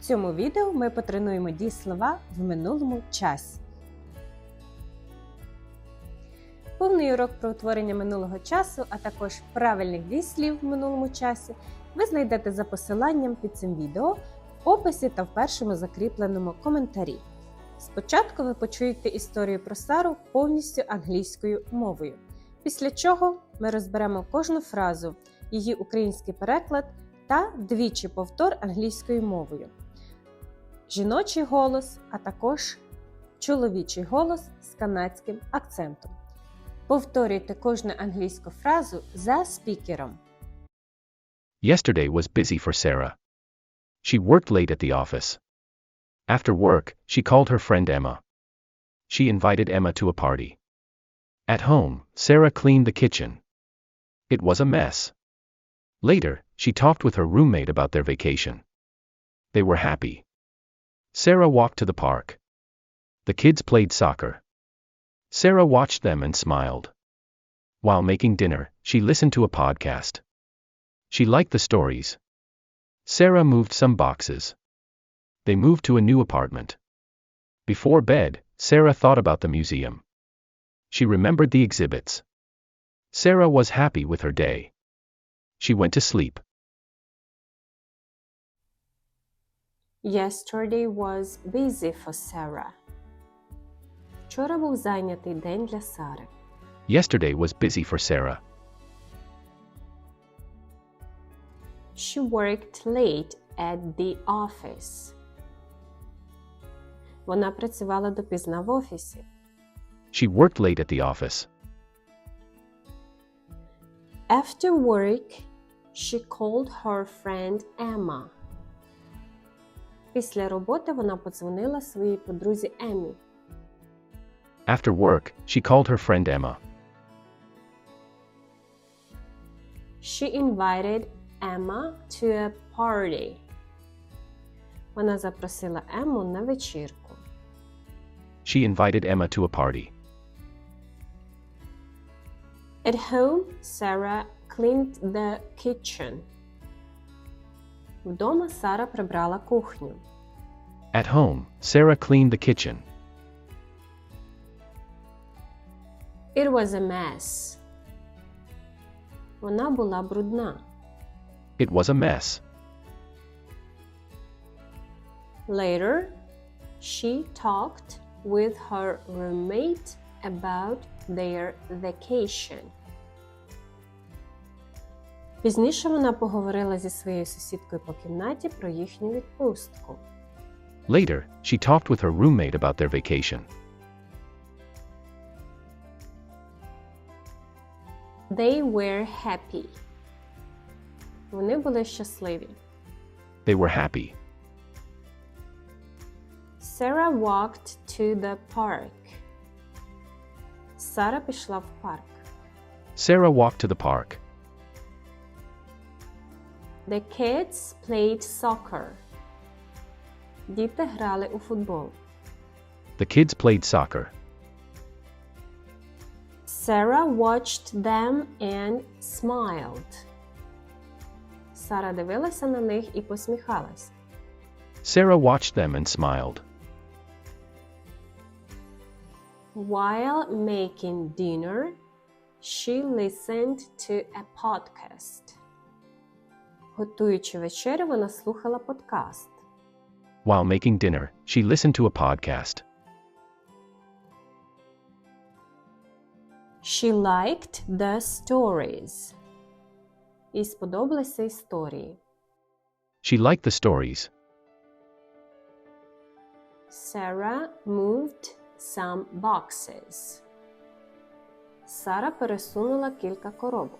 В цьому відео ми потренуємо дієслова в минулому часі. Повний урок про утворення минулого часу, а також правильних дієслів в минулому часі ви знайдете за посиланням під цим відео в описі та в першому закріпленому коментарі. Спочатку ви почуєте історію про Сару повністю англійською мовою, після чого ми розберемо кожну фразу, її український переклад та двічі повтор англійською мовою. Жіночий голос, а також чоловічий голос з канадським акцентом. Повторюйте кожну англійську фразу за спікером. Yesterday was busy for Sarah. She worked late at the office. After work, she called her friend Emma. She invited Emma to a party. At home, Sarah cleaned the kitchen. It was a mess. Later, she talked with her roommate about their vacation. They were happy. Sarah walked to the park. The kids played soccer. Sarah watched them and smiled. While making dinner, she listened to a podcast. She liked the stories. Sarah moved some boxes. They moved to a new apartment. Before bed, Sarah thought about the museum. She remembered the exhibits. Sarah was happy with her day. She went to sleep. Yesterday was busy for Sarah. Вчора був зайнятий день для Сари. Yesterday was busy for Sarah. She worked late at the office. Вона працювала допізна в офісі. She worked late at the office. After work, she called her friend Emma. Після роботи вона подзвонила своїй подрузі Емі. After work, she called her friend Emma. She invited Emma to a party. Вона запросила Ему на вечірку. She invited Emma to a party. At home, Sarah cleaned the kitchen. Вдома Сара прибрала кухню. At home, Sarah cleaned the kitchen. It was a mess. Вона була брудна. It was a mess. Later, she talked with her roommate about their vacation. Пізніше вона поговорила зі своєю сусідкою по кімнаті про їхню відпустку. Later, she talked with her roommate about their vacation. They were happy. Вони були щасливі. They were happy. Sarah walked to the park. Сара пішла в парк. Sarah walked to the park. The kids played soccer. Діти грали у футбол. The kids played soccer. Sarah watched them and smiled. Сара дивилася на них і посміхалась. Sarah watched them and smiled. While making dinner, she listened to a podcast. Готуючи вечерю, вона слухала подкаст. While making dinner, she listened to a podcast. She liked the stories. Їй сподобалися історії. She liked the stories. Sarah moved some boxes. Сара пересунула кілька коробок.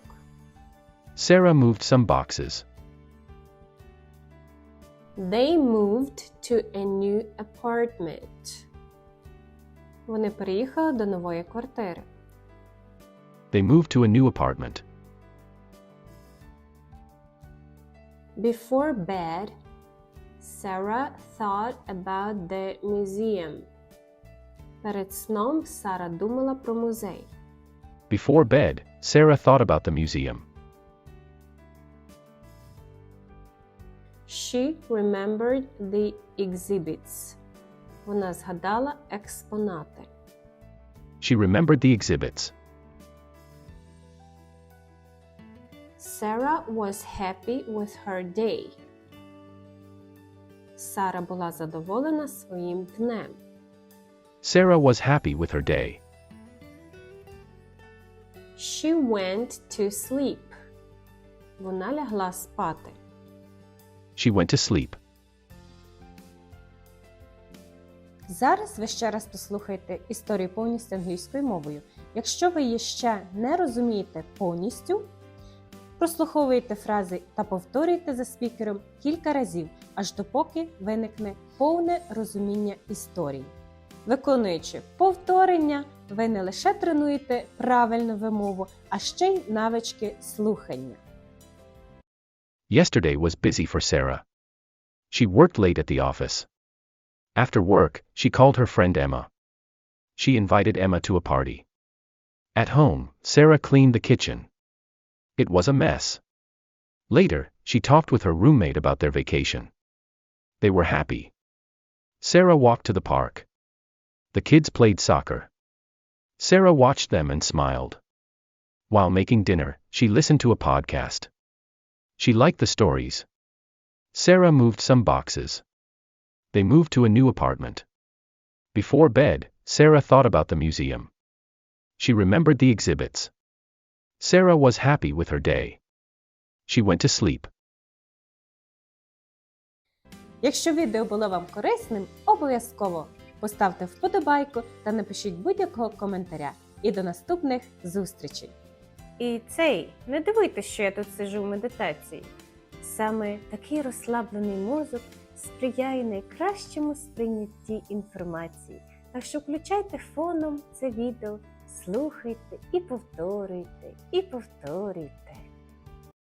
Sarah moved some boxes. They moved to a new apartment. Вони переїхали до нової квартири. They moved to a new apartment. Before bed, Sarah thought about the museum. Перед сном Сара думала про музей. Before bed, Sarah thought about the museum. She remembered the exhibits. Вона згадала експонати. She remembered the exhibits. Sarah was happy with her day. Сара була задоволена своїм днем. Sarah was happy with her day. She went to sleep. Вона лягла спати. She went to sleep. Зараз ви ще раз послухайте історію повністю англійською мовою. Якщо ви її ще не розумієте повністю, прослуховуйте фрази та повторюйте за спікером кілька разів, аж допоки виникне повне розуміння історії. Виконуючи повторення, ви не лише тренуєте правильну вимову, а ще й навички слухання. Yesterday was busy for Sarah. She worked late at the office. After work, she called her friend Emma. She invited Emma to a party. At home, Sarah cleaned the kitchen. It was a mess. Later, she talked with her roommate about their vacation. They were happy. Sarah walked to the park. The kids played soccer. Sarah watched them and smiled. While making dinner, she listened to a podcast. She liked the stories. Sarah moved some boxes. They moved to a new apartment. Before bed, Sarah thought about the museum. She remembered the exhibits. Sarah was happy with her day. She went to sleep. Якщо відео було вам корисним, обов'язково поставте вподобайку та напишіть будь-якого коментаря. І до наступних зустрічей! І цей, не дивитися, що я тут сижу в медитації. Саме такий розслаблений мозок сприяє найкращому сприйнятті інформації. Так що включайте фоном це відео, слухайте і повторюйте, і повторюйте.